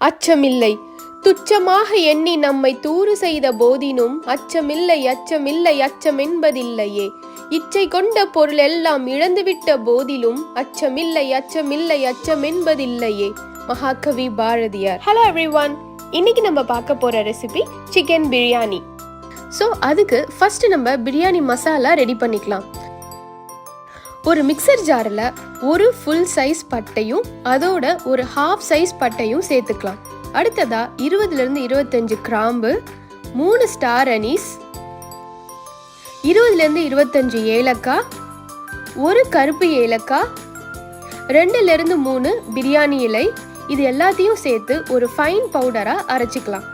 அச்சமில்லை. துச்சமாக எண்ணி நம்மை தூறு செய்த போதினும் அச்சமில்லை அச்சமில்லை அச்சம் என்பதில்லையே இச்சை கொண்ட பொருள் எல்லாம் இழந்துவிட்ட போதிலும் அச்சமில்லை அச்சமில்லை அச்சம் என்பதில்லையே மகாகவி பாரதியார். ஹலோ எவ்ரிவன் இன்னைக்கு நம்ம பார்க்க போற ரெசிபி சிக்கன் பிரியாணி ஸோ அதுக்கு ஃபர்ஸ்ட் நம்ம பிரியாணி மசாலா ரெடி பண்ணிக்கலாம். ஒரு மிக்சர் ஜாரில் ஒரு ஃபுல் சைஸ் பட்டையும் அதோட ஒரு ஹாஃப் சைஸ் பட்டையும் சேர்த்துக்கலாம். அடுத்ததா இருபதுலேருந்து இருபத்தஞ்சு கிராம்பு மூணு ஸ்டார் அனீஸ் இருபதுலேருந்து இருபத்தஞ்சு ஏலக்காய் ஒரு கருப்பு ஏலக்காய் ரெண்டுலேருந்து மூணு பிரியாணி இலை இது எல்லாத்தையும் சேர்த்து ஒரு ஃபைன் பவுடராக அரைச்சிக்கலாம்.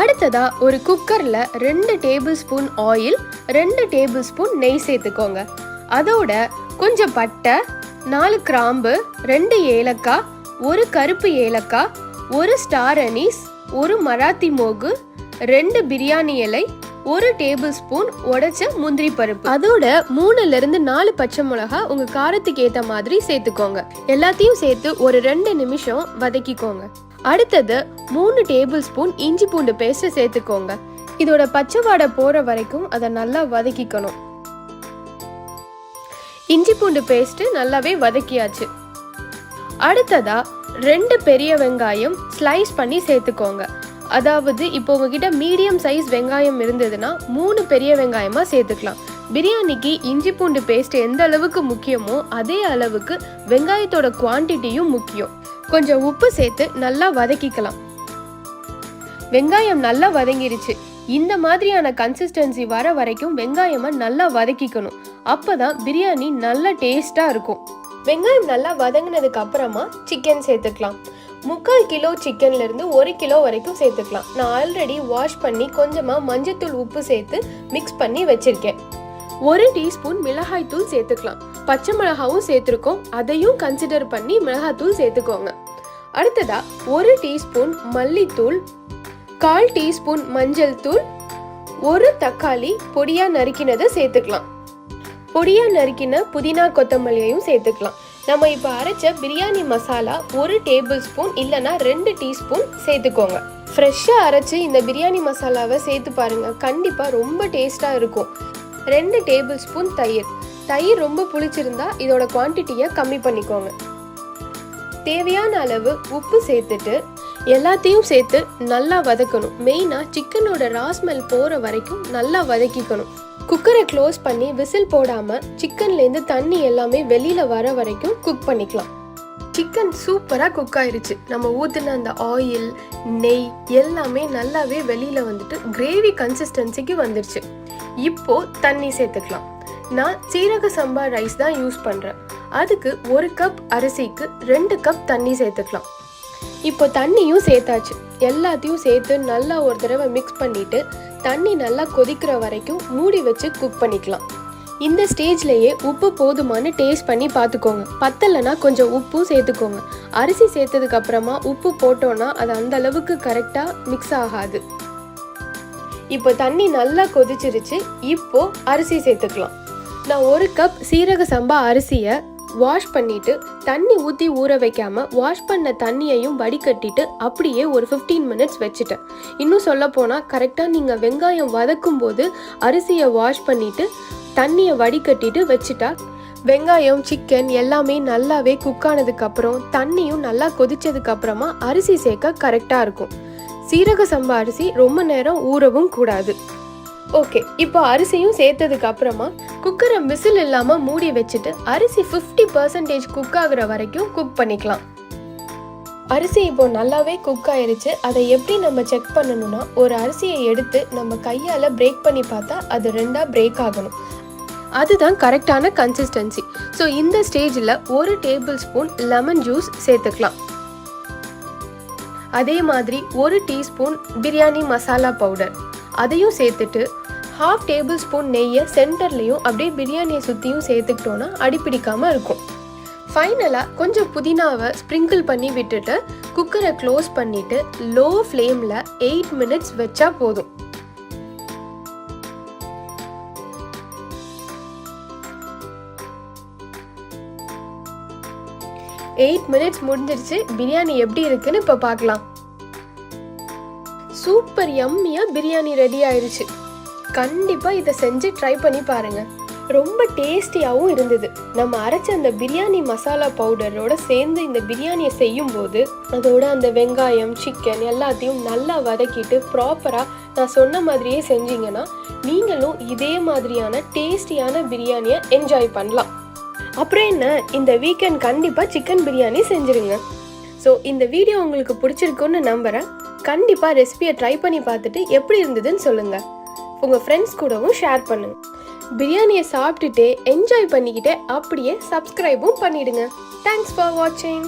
அடுத்ததா ஒரு குக்கரில் ரெண்டு டேபிள் ஸ்பூன் ஆயில் ரெண்டு டேபிள் ஸ்பூன் நெய் சேர்த்துக்கோங்க. அதோட கொஞ்சம் பட்டை நாலு கிராம்பு ரெண்டு ஏலக்காய் ஒரு கருப்பு ஏலக்காய் ஒரு ஸ்டார் அனீஸ் ஒரு மராத்தி மோகு ரெண்டு பிரியாணி இலை ஒரு டேபிள் ஸ்பூன் உடைச்ச முந்திரி பருப்பு. அதோட மூணுல இருந்து நாலு பச்சை மிளகா உங்க காரத்துக்கு ஏத்த மாதிரி சேர்த்துக்கோங்க. எல்லாத்தையும் சேர்த்து ஒரு ரெண்டு நிமிஷம் வதக்கிக்கோங்க. அடுத்தது மூணு டேபிள் ஸ்பூன் இஞ்சி பூண்டு பேஸ்ட் சேர்த்துக்கோங்க. இதோட பச்சை வாடை போற வரைக்கும் அதை நல்லா வதக்கிக்கணும். இஞ்சி பூண்டு பேஸ்ட்டு நல்லாவே வதக்கியாச்சு. அடுத்ததா ரெண்டு பெரிய வெங்காயம் ஸ்லைஸ் பண்ணி சேர்த்துக்கோங்க. அதாவது இப்போ உங்ககிட்ட மீடியம் சைஸ் வெங்காயம் இருந்ததுன்னா மூணு பெரிய வெங்காயமாக சேர்த்துக்கலாம். பிரியாணிக்கு இஞ்சி பூண்டு பேஸ்ட் எந்த அளவுக்கு முக்கியமோ அதே அளவுக்கு வெங்காயத்தோட குவான்டிட்டியும் முக்கியம். கொஞ்சம் உப்பு சேர்த்து நல்லா வதக்கிக்கலாம். வெங்காயம் நல்லா வதங்கிருச்சு. இந்த மாதிரியான கன்சிஸ்டன்சி வர வரைக்கும் வெங்காயமா நல்லா வதக்கிக்கணும். அப்பதான் பிரியாணி நல்ல டேஸ்டா இருக்கும். வெங்காயம் நல்லா வதங்கினதுக்கு அப்புறமா சிக்கன் சேர்த்துக்கலாம். முக்கால் கிலோ சிக்கன்லேருந்து ஒரு கிலோ வரைக்கும் சேர்த்துக்கலாம். நான் ஆல்ரெடி வாஷ் பண்ணி கொஞ்சமாக மஞ்சத்தூள் உப்பு சேர்த்து மிக்ஸ் பண்ணி வச்சுருக்கேன். ஒரு டீஸ்பூன் மிளகாய் தூள் சேர்த்துக்கலாம். பச்சை மிளகாவும் சேர்த்துருக்கோம். அதையும் கன்சிடர் பண்ணி மிளகாத்தூள் சேர்த்துக்கோங்க. அடுத்ததாக ஒரு டீஸ்பூன் மல்லித்தூள் கால் டீஸ்பூன் மஞ்சள் தூள் ஒரு தக்காளி பொடியாக நறுக்கினதை சேர்த்துக்கலாம். பொடியாக நறுக்கின புதினா கொத்தமல்லியையும் சேர்த்துக்கலாம். நம்ம இப்போ அரைச்ச பிரியாணி மசாலா ஒரு டேபிள் ஸ்பூன் இல்லைன்னா ரெண்டு டீஸ்பூன் சேர்த்துக்கோங்க. ஃப்ரெஷ்ஷாக அரைச்சி இந்த பிரியாணி மசாலாவை சேர்த்து பாருங்கள் கண்டிப்பாக ரொம்ப டேஸ்ட்டாக இருக்கும். ரெண்டு டேபிள் ஸ்பூன் தயிர். தயிர் ரொம்ப புளிச்சிருந்தா இதோட குவான்டிட்டியை கம்மி பண்ணிக்கோங்க. தேவையான அளவு உப்பு சேர்த்துட்டு எல்லாத்தையும் சேர்த்து நல்லா வதக்கணும். மெயினாக சிக்கனோட ராஸ்மெல் போகிற வரைக்கும் நல்லா வதக்கிக்கணும். குக்கரை க்ளோஸ் பண்ணி விசில் போடாமல் சிக்கன்லேருந்து தண்ணி எல்லாமே வெளியில் வர வரைக்கும் குக் பண்ணிக்கலாம். சிக்கன் சூப்பராக குக் ஆயிடுச்சு நம்ம ஊற்றின அந்த ஆயில் நெய் எல்லாமே நல்லாவே வெளியில் வந்துட்டு கிரேவி கன்சிஸ்டன்சிக்கு வந்துருச்சு. இப்போது தண்ணி சேர்த்துக்கலாம். நான் சீரக சம்பா ரைஸ் தான் யூஸ் பண்ணுறேன் அதுக்கு ஒரு கப் அரிசிக்கு ரெண்டு கப் தண்ணி சேர்த்துக்கலாம். இப்போ தண்ணியும் சேர்த்தாச்சு. எல்லாத்தையும் சேர்த்து நல்லா ஒரு தடவை மிக்ஸ் பண்ணிட்டு தண்ணி நல்லா கொதிக்கிற வரைக்கும் மூடி வச்சு குக் பண்ணிக்கலாம். இந்த ஸ்டேஜ்லேயே உப்பு போதுமானு டேஸ்ட் பண்ணி பார்த்துக்கோங்க. பத்தலைன்னா கொஞ்சம் உப்பும் சேர்த்துக்கோங்க. அரிசி சேர்த்ததுக்கு அப்புறமா உப்பு போட்டோன்னா அது அந்த அளவுக்கு கரெக்டாக மிக்ஸ் ஆகாது. இப்போ தண்ணி நல்லா கொதிச்சிருச்சு. இப்போ அரிசி சேர்த்துக்கலாம். நான் ஒரு கப் சீரக சம்பா அரிசியை வாஷ் பண்ணிட்டு தண்ணி ஊற்றி ஊற வைக்காமல் வாஷ் பண்ண தண்ணியையும் வடிகட்டிட்டு அப்படியே ஒரு ஃபிஃப்டீன் மினிட்ஸ் வச்சுட்டேன். இன்னும் சொல்ல போனால் கரெக்டாக நீங்கள் வெங்காயம் வதக்கும் போது அரிசியை வாஷ் பண்ணிட்டு தண்ணியை வடிகட்டிட்டு வச்சுட்டா வெங்காயம் சிக்கன் எல்லாமே நல்லாவே குக் ஆனதுக்கப்புறம் தண்ணியும் நல்லா கொதிச்சதுக்கப்புறமா அரிசி சேர்க்க கரெக்டாக இருக்கும். சீரக சம்பா அரிசி ரொம்ப நேரம் ஊறவும் கூடாது. ஓகே இப்போ அரிசியும் சேர்த்ததுக்கு அப்புறமா குக்கரை விசில் இல்லாமல் மூடி வச்சுட்டு அரிசி ஃபிஃப்டி பர்சன்டேஜ் குக் ஆகுற வரைக்கும் குக் பண்ணிக்கலாம். அரிசி இப்போ நல்லாவே குக் ஆயிருச்சு. அதை எப்படி நம்ம செக் பண்ணணும்னா ஒரு அரிசியை எடுத்து நம்ம கையால் பிரேக் பண்ணி பார்த்தா அது ரெண்டாக பிரேக் ஆகணும். அதுதான் கரெக்டான கன்சிஸ்டன்சி ஸோ இந்த ஸ்டேஜில் ஒரு டேபிள் ஸ்பூன் லெமன் ஜூஸ் சேர்த்துக்கலாம். அதே மாதிரி ஒரு டீஸ்பூன் பிரியாணி மசாலா பவுடர் அதையும் சேர்த்துட்டு ஹாஃப் டேபிள் ஸ்பூன் நெய்யை சென்டர்லேயும் அப்படியே பிரியாணியை சுற்றியும் சேர்த்துக்கிட்டோன்னா அடிப்பிடிக்காமல் இருக்கும். ஃபைனலாக கொஞ்சம் புதினாவை ஸ்ப்ரிங்கிள் பண்ணி விட்டுட்டு குக்கரை க்ளோஸ் பண்ணிவிட்டு லோ ஃப்ளேமில் எயிட் மினிட்ஸ் வச்சா போதும். எயிட் மினிட்ஸ் முடிஞ்சிருச்சு. பிரியாணி எப்படி இருக்குன்னு இப்போ பார்க்கலாம். சூப்பர் யம்மியாக பிரியாணி ரெடி ஆயிடுச்சு கண்டிப்பாக இதை செஞ்சு ட்ரை பண்ணி பாருங்கள் ரொம்ப டேஸ்டியாகவும் இருந்தது. நம்ம அரைச்ச அந்த பிரியாணி மசாலா பவுடரோட சேர்ந்து இந்த பிரியாணியை செய்யும்போது அதோட அந்த வெங்காயம் சிக்கன் எல்லாத்தையும் நல்லா வதக்கிட்டு ப்ராப்பராக நான் சொன்ன மாதிரியே செஞ்சீங்கன்னா நீங்களும் இதே மாதிரியான டேஸ்டியான பிரியாணியை என்ஜாய் பண்ணலாம். அப்புறம் என்ன? இந்த வீக்கெண்ட் கண்டிப்பாக சிக்கன் பிரியாணி செஞ்சுருங்க. ஸோ இந்த வீடியோ உங்களுக்கு பிடிச்சிருக்குன்னு நம்புகிறேன் கண்டிப்பாக ரெசிபியை ட்ரை பண்ணி பார்த்துட்டு எப்படி இருந்ததுன்னு சொல்லுங்கள் உங்கள் ஃப்ரெண்ட்ஸ் கூடவும் ஷேர் பண்ணுங்க. பிரியாணியை சாப்பிட்டுட்டே என்ஜாய் பண்ணிக்கிட்டே அப்படியே சப்ஸ்கிரைபும் பண்ணிடுங்க. தேங்க்ஸ் ஃபார் வாட்சிங்